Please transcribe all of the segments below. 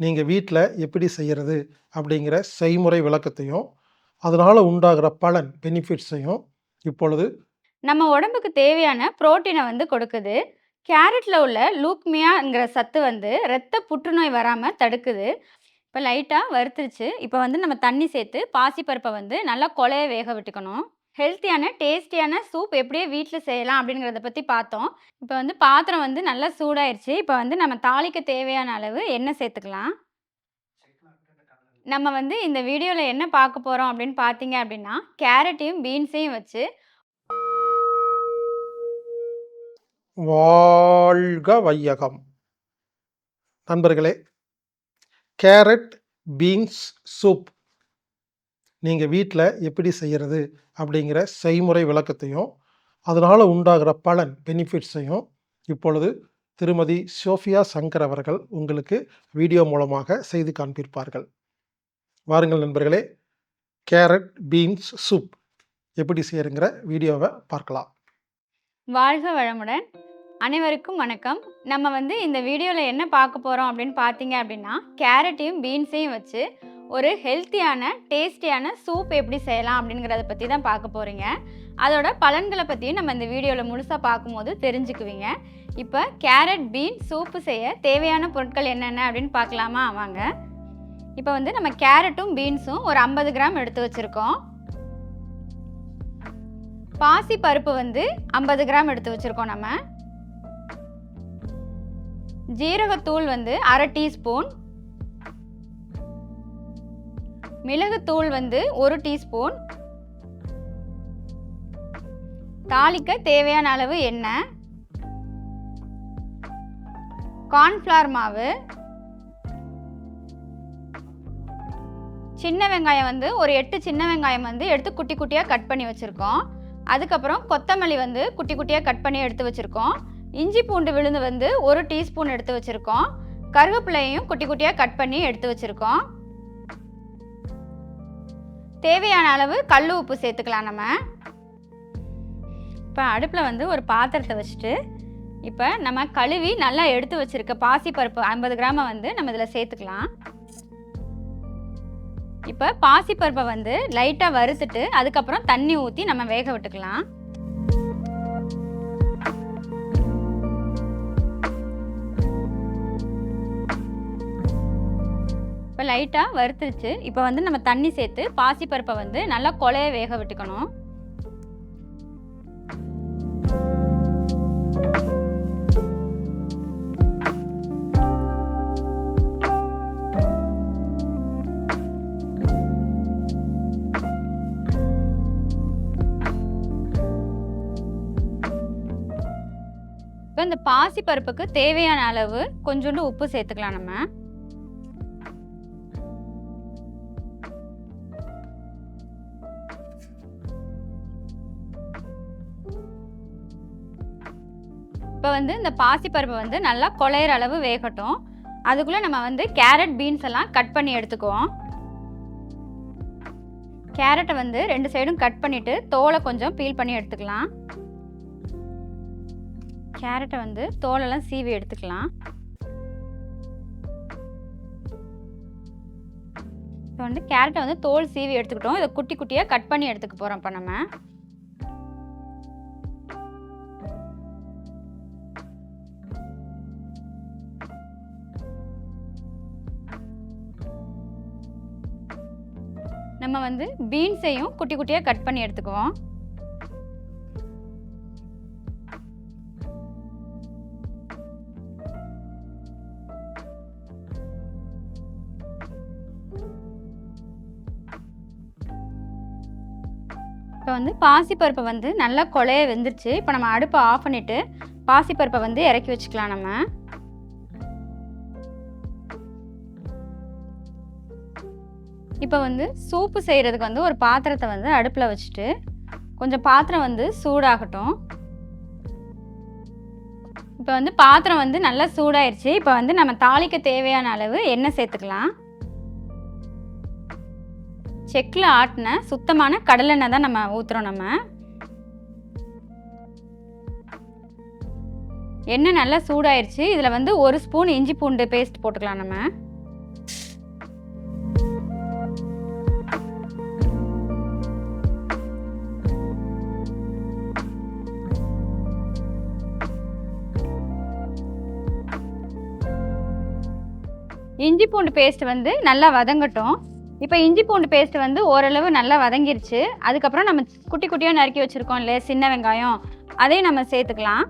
நீங்கள் வீட்டில் எப்படி செய்கிறது அப்படிங்கிற செய்முறை விளக்கத்தையும் அதனால் உண்டாகிற பலன் பெனிஃபிட்ஸையும் இப்பொழுது நம்ம உடம்புக்கு தேவையான புரோட்டீனை வந்து கொடுக்குது. கேரட்டில் உள்ள லூக்மியாங்கிற சத்து வந்து ரத்த புற்றுநோய் வராமல் தடுக்குது. இப்போ லைட்டாக வறுத்துருச்சு. இப்போ வந்து நம்ம தண்ணி சேர்த்து பாசிப்பருப்பை வந்து நல்லா கொலைய வேக விட்டுக்கணும். ஹெல்த்தியான டேஸ்டியான சூப் எப்படியே வீட்டில் செய்யலாம் அப்படிங்கிறத பற்றி பார்த்தோம். இப்போ வந்து பாத்திரம் வந்து நல்லா சூடாயிருச்சு. இப்போ வந்து நம்ம தாளிக்க தேவையான அளவு எண்ணெய் சேர்த்துக்கலாம். நம்ம வந்து இந்த வீடியோவில் என்ன பார்க்க போகிறோம் அப்படின்னு பார்த்தீங்க அப்படின்னா கேரட்டையும் பீன்ஸையும் வச்சு வாழ்க வையகம். நண்பர்களே கேரட் பீன்ஸ் சூப். நீங்கள் வீட்டில் எப்படி செய்கிறது அப்படிங்கிற செய்முறை விளக்கத்தையும் அதனால் உண்டாகிற பலன் பெனிஃபிட்ஸையும் இப்பொழுது திருமதி சோஃபியா சங்கர் அவர்கள் உங்களுக்கு வீடியோ மூலமாக செய்து காண்பிப்பார்கள். வாருங்கள் நண்பர்களே கேரட் பீன்ஸ் சூப் எப்படி செய்யறங்கிற வீடியோவை பார்க்கலாம். வாழ்க வளமுடன். அனைவருக்கும் வணக்கம். நம்ம வந்து இந்த வீடியோவில் என்ன பார்க்க போகிறோம் அப்படின்னு பார்த்தீங்க அப்படின்னா கேரட்டையும் பீன்ஸையும் வச்சு ஒரு ஹெல்த்தியான டேஸ்டியான சூப் எப்படி செய்யலாம் அப்படிங்கிறத பற்றி தான் பார்க்க போகிறீங்க அதோட பலன்களை பற்றியும் நம்ம இந்த வீடியோவில் முழுசாக பார்க்கும்போது தெரிஞ்சுக்குவீங்க. இப்போ கேரட் பீன் சூப்பு செய்ய தேவையான பொருட்கள் என்னென்ன அப்படின்னு பார்க்கலாமா? வாங்க. இப்போ வந்து நம்ம கேரட்டும் பீன்ஸும் ஒரு ஐம்பது கிராம் எடுத்து வச்சுருக்கோம். பாசி பருப்பு வந்து ஐம்பது கிராம் எடுத்து வச்சுருக்கோம் நம்ம. ஜீரகத்தூள் வந்து அரை டீஸ்பூன். மிளகுத்தூள் வந்து ஒரு டீஸ்பூன். தாளிக்க தேவையான அளவு எண்ணெய். கார்ன்ஃப்ளவர் மாவு. சின்ன வெங்காயம் வந்து ஒரு எட்டு சின்ன வெங்காயம் வந்து எடுத்து குட்டி குட்டியாக கட் பண்ணி வச்சுருக்கோம். அதுக்கப்புறம் கொத்தமல்லி வந்து குட்டி குட்டியாக கட் பண்ணி எடுத்து வச்சுருக்கோம். இஞ்சி பூண்டு விழுந்து வந்து ஒரு டீஸ்பூன் எடுத்து வச்சுருக்கோம். கருவேப்பிலையும் குட்டி குட்டியாக கட் பண்ணி எடுத்து வச்சுருக்கோம். தேவையான அளவு கல் உப்பு சேர்த்துக்கலாம் நம்ம. இப்போ அடுப்பில் வந்து ஒரு பாத்திரத்தை வச்சுட்டு இப்போ நம்ம கழுவி நல்லா எடுத்து வச்சுருக்க பாசிப்பருப்பு ஐம்பது கிராமை வந்து நம்ம இதில் சேர்த்துக்கலாம். இப்போ பாசிப்பருப்பை வந்து லைட்டாக வறுத்துட்டு அதுக்கப்புறம் தண்ணி ஊற்றி நம்ம வேக விட்டுக்கலாம். லைட்டாக வறுத்துருச்சு. இப்போ வந்து நம்ம தண்ணி சேர்த்து பாசிப்பருப்பை வந்து நல்லா கொலைய வேக விட்டுக்கணும். இப்போ இந்த பாசி பருப்புக்கு தேவையான அளவு கொஞ்சோண்டு உப்பு சேர்த்துக்கலாம் நம்ம. இப்போ வந்து இந்த பாசிப்பருப்பை வந்து நல்லா குழையிற அளவு வேகட்டும். அதுக்குள்ளே நம்ம வந்து கேரட் பீன்ஸ் எல்லாம் கட் பண்ணி எடுத்துக்குவோம். கேரட்டை வந்து ரெண்டு சைடும் கட் பண்ணிவிட்டு தோலை கொஞ்சம் பீல் பண்ணி எடுத்துக்கலாம். கேரட்டை வந்து தோலெல்லாம் சீவி எடுத்துக்கலாம். இப்போ வந்து கேரட்டை வந்து தோல் சீவி எடுத்துக்கிட்டோம். இதை குட்டி குட்டியாக கட் பண்ணி எடுத்துக்க போகிறோம் இப்போ நம்ம. நம்ம வந்து பீன்ஸையும் குட்டி குட்டியாக கட் பண்ணி எடுத்துக்குவோம். இப்போ வந்து பாசிப்பருப்பை வந்து நல்லா கொலைய வெந்துருச்சு. இப்போ நம்ம அடுப்பை ஆஃப் பண்ணிவிட்டு பாசிப்பருப்பை வந்து இறக்கி வச்சுக்கலாம் நம்ம. இப்போ வந்து சூப்பு செய்கிறதுக்கு வந்து ஒரு பாத்திரத்தை வந்து அடுப்பில் வச்சுட்டு கொஞ்சம் பாத்திரம் வந்து சூடாகட்டும். இப்போ வந்து பாத்திரம் வந்து நல்லா சூடாயிருச்சு. இப்போ வந்து நம்ம தாளிக்க தேவையான அளவு எண்ணெய் சேர்த்துக்கலாம். செக்கில் ஆட்டின சுத்தமான கடலெண்ணெய் தான் நம்ம ஊற்றுறோம் நம்ம. எண்ணெய் நல்லா சூடாயிருச்சு. இதில் வந்து ஒரு ஸ்பூன் இஞ்சி பூண்டு பேஸ்ட் போட்டுக்கலாம் நம்ம. இஞ்சி பூண்டு பேஸ்ட் வந்து நல்லா வதங்கட்டும். இப்போ இஞ்சி பூண்டு பேஸ்ட் வந்து ஓரளவு நல்லா வதங்கிருச்சு. அதுக்கப்புறம் நம்ம குட்டி குட்டியாக நறுக்கி வச்சுருக்கோம் இல்லையா சின்ன வெங்காயம். அதையும் நம்ம சேர்த்துக்கலாம்.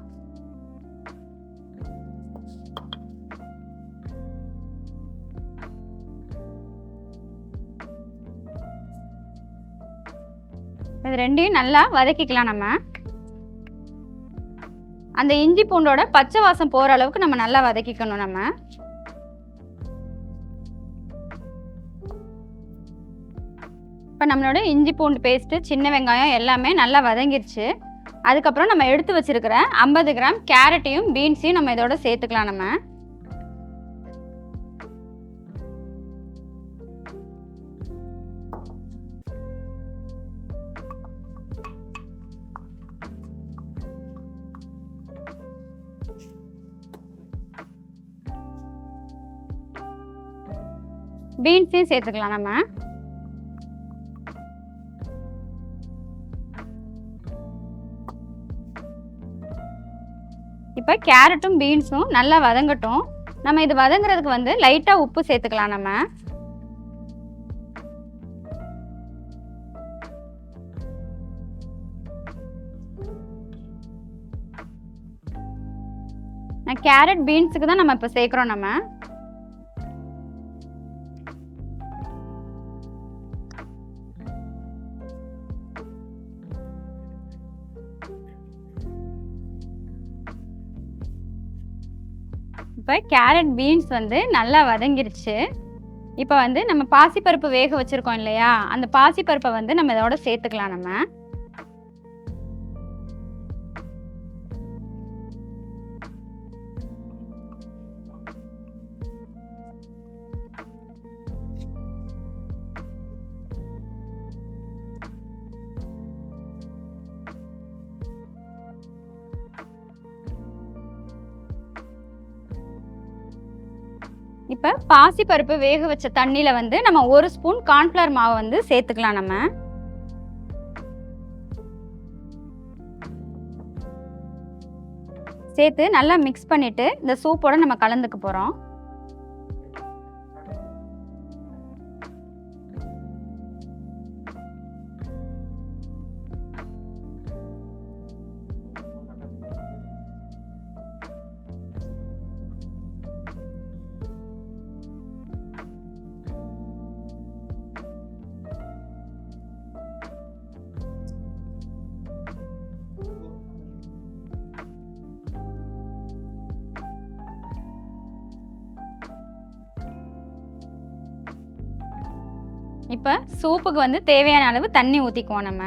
இது ரெண்டையும் நல்லா வதக்கிக்கலாம் நம்ம. அந்த இஞ்சி பூண்டோட பச்சை வாசம் போகிற அளவுக்கு நம்ம நல்லா வதக்கிக்கணும் நம்ம. இப்போ நம்மளோட இஞ்சி பூண்டு பேஸ்ட்டு சின்ன வெங்காயம் எல்லாமே நல்லா வதங்கிருச்சு. அதுக்கப்புறம் நம்ம எடுத்து வச்சிருக்கிற ஐம்பது கிராம் கேரட்டையும் பீன்ஸையும் நம்ம இதோட சேர்த்துக்கலாம் நம்ம. பீன்ஸையும் சேர்த்துக்கலாம் நம்ம. இப்போ கேரட்டும் பீன்ஸும் நல்லா வதங்கட்டும். நம்ம இது வதங்குறதுக்கு வந்து லைட்டாக உப்பு சேர்த்துக்கலாம் நம்ம. நான் கேரட் பீன்ஸுக்கு தான் நம்ம இப்போ சேர்க்குறோம் நம்ம. இப்போ கேரட் பீன்ஸ் வந்து நல்லா வதங்கிருச்சு. இப்போ வந்து நம்ம பாசிப்பருப்பு வேக வச்சுருக்கோம் இல்லையா? அந்த பாசிப்பருப்பை வந்து நம்ம இதோட சேர்த்துக்கலாம் நம்ம. இப்போ பாசிப்பருப்பு வேக வச்ச தண்ணியில் வந்து நம்ம ஒரு ஸ்பூன் கார்ன்ஃப்ளவர் மாவை வந்து சேர்த்துக்கலாம் நம்ம. சேர்த்து நல்லா மிக்ஸ் பண்ணிவிட்டு இந்த சூப்போடு நம்ம கலந்துக்க போகிறோம் இப்போ சூப்புக்கு வந்து தேவையான அளவு தண்ணி ஊற்றிக்குவோம் நம்ம.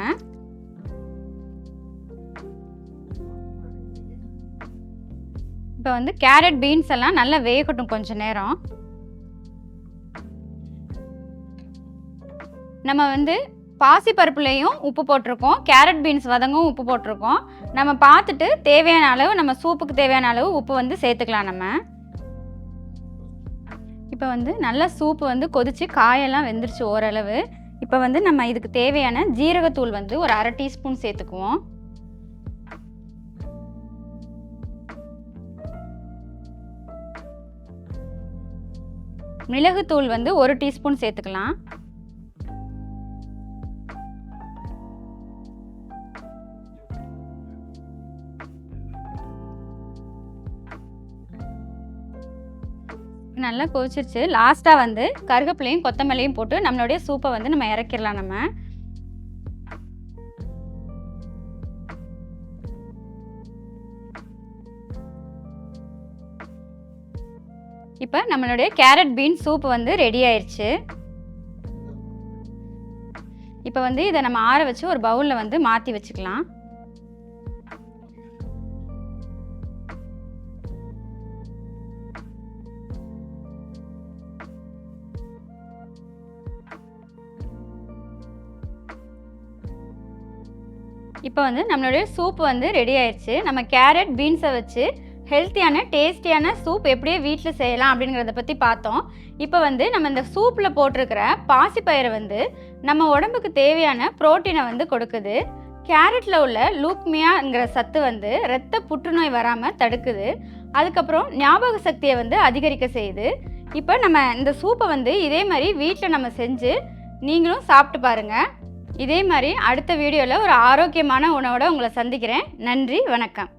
இப்போ வந்து கேரட் பீன்ஸ் எல்லாம் நல்லா வேகட்டும் கொஞ்ச நேரம். நம்ம வந்து பாசி பருப்புலேயும் உப்பு போட்டிருக்கோம் கேரட் பீன்ஸ் வதங்கும் உப்பு போட்டிருக்கோம். நம்ம பார்த்துட்டு தேவையான அளவு நம்ம சூப்புக்கு தேவையான அளவு உப்பு வந்து சேர்த்துக்கலாம் நம்ம. இப்போ வந்து நல்லா சூப்பு வந்து கொதித்து காயெல்லாம் வெந்துருச்சு ஓரளவு. இப்போ வந்து நம்ம இதுக்கு தேவையான ஜீரகத்தூள் வந்து ஒரு அரை டீஸ்பூன் சேர்த்துக்குவோம். மிளகுத்தூள் வந்து ஒரு டீஸ்பூன் சேர்த்துக்கலாம். நல்லா கொதிச்சிருச்சு. லாஸ்ட்டாக வந்து கருகப்பிலையும் கொத்தமல்லியும் போட்டு நம்மளுடைய சூப்பை வந்து நம்ம இறக்கிடலாம் நம்ம. இப்போ நம்மளுடைய கேரட் பீன் சூப் வந்து ரெடி ஆயிடுச்சு இப்போ வந்து இதை நம்ம ஆற வச்சு ஒரு பவுலில் வந்து மாற்றி வச்சுக்கலாம். இப்போ வந்து நம்மளுடைய சூப் வந்து ரெடி ஆயிடுச்சு நம்ம கேரட் பீன்ஸை வச்சு ஹெல்த்தியான டேஸ்டியான சூப் எப்படியே வீட்டில் செய்யலாம் அப்படிங்கிறத பற்றி பார்த்தோம். இப்போ வந்து நம்ம இந்த சூப்பில் போட்டிருக்கிற பாசிப்பயிரை வந்து நம்ம உடம்புக்கு தேவையான புரோட்டீனை வந்து கொடுக்குது. கேரட்டில் உள்ள லூக்மியாங்கிற சத்து வந்து இரத்த புற்றுநோய் வராமல் தடுக்குது. அதுக்கப்புறம் ஞாபக சக்தியை வந்து அதிகரிக்க செய்யுது. இப்போ நம்ம இந்த சூப்பை வந்து இதே மாதிரி வீட்டில் நம்ம செஞ்சு நீங்களும் சாப்பிட்டு பாருங்கள் இதே மாதிரி அடுத்த வீடியோவில் ஒரு ஆரோக்கியமான உணவோட உங்களை சந்திக்கிறேன். நன்றி வணக்கம்.